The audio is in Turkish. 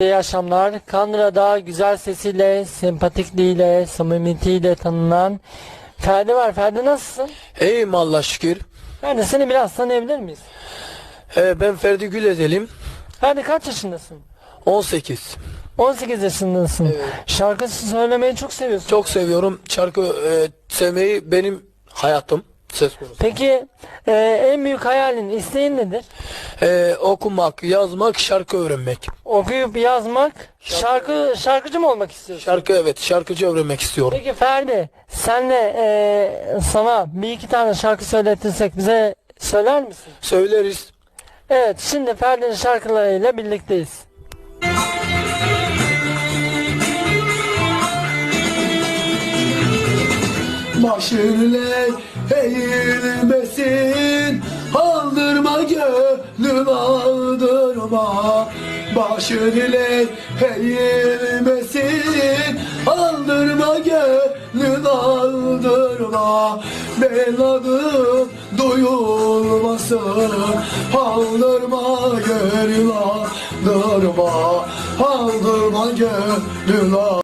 İyi akşamlar. Kandıra'da güzel sesiyle, sempatikliğiyle, samimiyetiyle tanınan Ferdi var. Ferdi nasılsın? İyiyim Allah şükür. Ferdi seni biraz tanıyabilir miyiz? Ee, ben Ferdi Gülezelim. Ferdi kaç yaşındasın? 18. 18 yaşındasın. Evet. Şarkı söylemeyi çok seviyorsun. Çok seviyorum. Şarkı e, sevmeyi benim hayatım. Söz konusu. Peki e, en büyük hayalin, isteğin nedir? Ee, okumak, yazmak, şarkı öğrenmek. Okuyup yazmak, şarkı şarkıcı mı olmak istiyorsun? Şarkı evet, şarkıcı öğrenmek istiyorum. Peki Ferdi, senle e, sana bir iki tane şarkı söyletirsek bize söyler misin? Söyleriz. Evet, şimdi Ferdi'nin şarkılarıyla birlikteyiz. Başınle eğilmesin. Aldırma gönlüm aldırma. Başın ile eğilmesin. Aldırma gönlüm aldırma. Ben adım duyulmasın. Aldırma gönlüm aldırma. Aldırma gönlüm aldırma